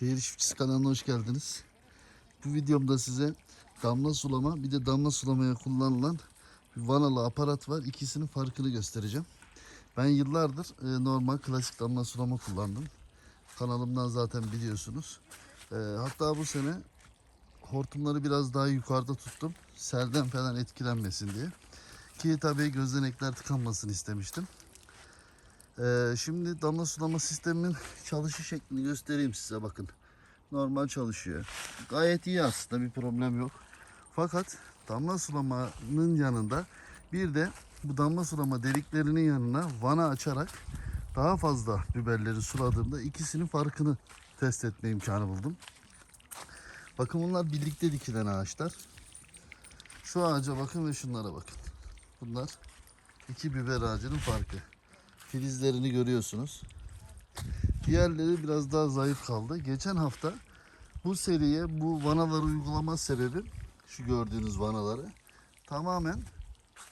Şehir Çiftçisi kanalına hoş geldiniz. Bu videomda size damla sulama bir de damla sulamaya kullanılan bir vanalı aparat var. İkisinin farkını göstereceğim. Ben yıllardır e, normal klasik damla sulama kullandım. Kanalımdan zaten biliyorsunuz. E, hatta bu sene hortumları biraz daha yukarıda tuttum. Selden falan etkilenmesin diye. Ki tabii gözenekler tıkanmasını istemiştim. Ee, şimdi damla sulama sisteminin çalışış şeklini göstereyim size bakın. Normal çalışıyor. Gayet iyi aslında bir problem yok. Fakat damla sulamanın yanında bir de bu damla sulama deliklerinin yanına vana açarak daha fazla biberleri suladığımda ikisinin farkını test etme imkanı buldum. Bakın bunlar birlikte dikilen ağaçlar. Şu ağaca bakın ve şunlara bakın. Bunlar iki biber ağacının farkı filizlerini görüyorsunuz. Diğerleri biraz daha zayıf kaldı. Geçen hafta bu seriye bu vanaları uygulama sebebim şu gördüğünüz vanaları tamamen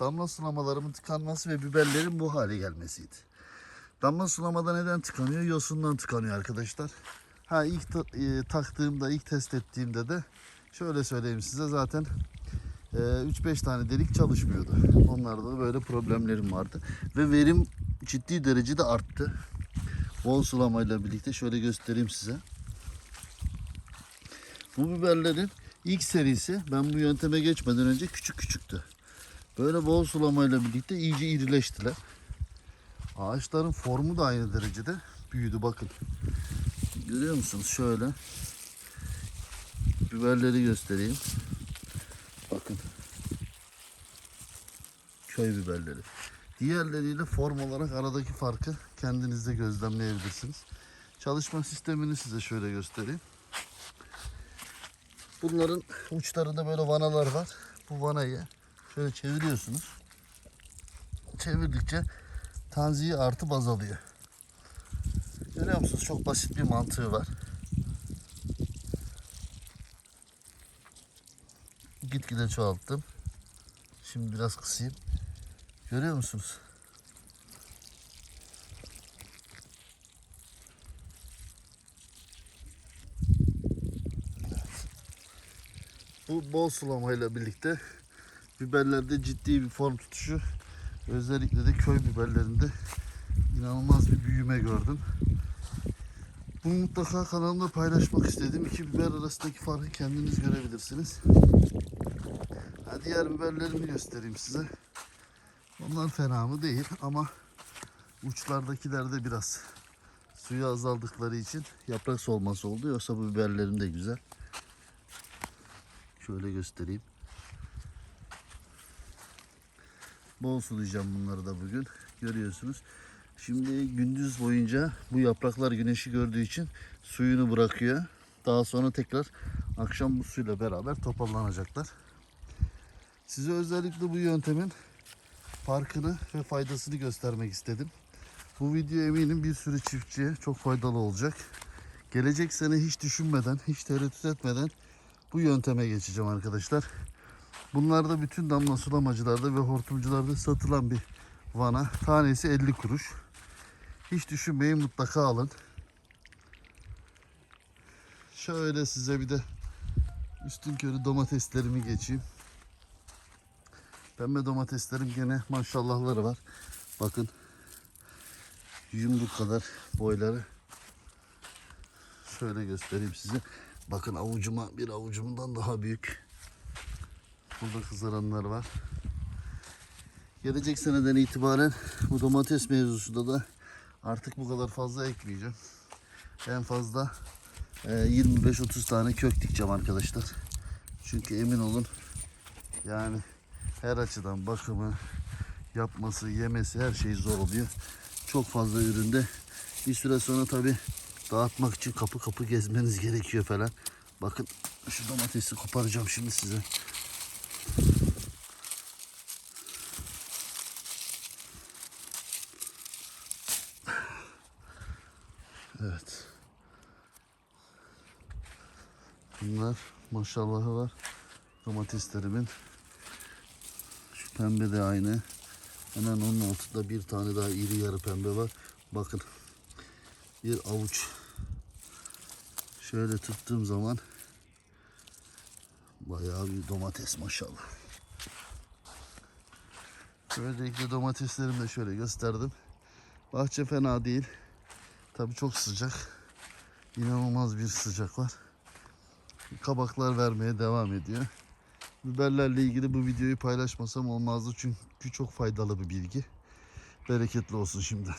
damla sulamalarımın tıkanması ve biberlerin bu hale gelmesiydi. Damla sulamada neden tıkanıyor? Yosundan tıkanıyor arkadaşlar. Ha ilk ta- e, taktığımda, ilk test ettiğimde de şöyle söyleyeyim size zaten e, 3-5 tane delik çalışmıyordu. Onlarda da böyle problemlerim vardı. Ve verim ciddi derecede arttı. Bol sulamayla birlikte şöyle göstereyim size. Bu biberlerin ilk serisi ben bu yönteme geçmeden önce küçük küçüktü. Böyle bol sulamayla birlikte iyice irileştiler. Ağaçların formu da aynı derecede büyüdü bakın. Görüyor musunuz? Şöyle. Biberleri göstereyim. Bakın. Köy biberleri. Diğerleriyle form olarak aradaki farkı kendiniz de gözlemleyebilirsiniz. Çalışma sistemini size şöyle göstereyim. Bunların uçlarında böyle vanalar var. Bu vanayı şöyle çeviriyorsunuz. Çevirdikçe tanziyi artı azalıyor. Görüyor musunuz? Çok basit bir mantığı var. Gitgide çoğalttım. Şimdi biraz kısayım. Görüyor musunuz? Bu bol sulamayla birlikte biberlerde ciddi bir form tutuşu özellikle de köy biberlerinde inanılmaz bir büyüme gördüm. Bunu mutlaka kanalımda paylaşmak istedim. İki biber arasındaki farkı kendiniz görebilirsiniz. Ha, diğer biberlerimi göstereyim size. Onlar fena mı değil ama uçlardakiler de biraz suyu azaldıkları için yaprak solması oldu. Yoksa bu biberlerim de güzel. Şöyle göstereyim. Bol sulayacağım bunları da bugün. Görüyorsunuz. Şimdi gündüz boyunca bu yapraklar güneşi gördüğü için suyunu bırakıyor. Daha sonra tekrar akşam bu suyla beraber toparlanacaklar. Size özellikle bu yöntemin farkını ve faydasını göstermek istedim. Bu video eminim bir sürü çiftçiye çok faydalı olacak. Gelecek sene hiç düşünmeden, hiç tereddüt etmeden bu yönteme geçeceğim arkadaşlar. Bunlar da bütün damla sulamacılarda ve hortumcularda satılan bir vana. Tanesi 50 kuruş. Hiç düşünmeyin mutlaka alın. Şöyle size bir de üstün körü domateslerimi geçeyim. Pembe domateslerim gene maşallahları var. Bakın yumruk kadar boyları. Şöyle göstereyim size. Bakın avucuma bir avucumdan daha büyük. Burada kızaranlar var. Gelecek seneden itibaren bu domates mevzusunda da artık bu kadar fazla ekmeyeceğim. En fazla e, 25-30 tane kök dikeceğim arkadaşlar. Çünkü emin olun yani her açıdan bakımı, yapması, yemesi her şey zor oluyor. Çok fazla üründe bir süre sonra tabi dağıtmak için kapı kapı gezmeniz gerekiyor falan. Bakın şu domatesi koparacağım şimdi size. Evet. Bunlar maşallahı var. Domateslerimin. Pembe de aynı. Hemen onun altında bir tane daha iri yarı pembe var. Bakın. Bir avuç Şöyle tuttuğum zaman bayağı bir domates maşallah. Böylelikle domateslerimi de şöyle gösterdim. Bahçe fena değil. Tabii çok sıcak. İnanılmaz bir sıcak var. Kabaklar vermeye devam ediyor. Biberlerle ilgili bu videoyu paylaşmasam olmazdı çünkü çok faydalı bir bilgi. Bereketli olsun şimdiden.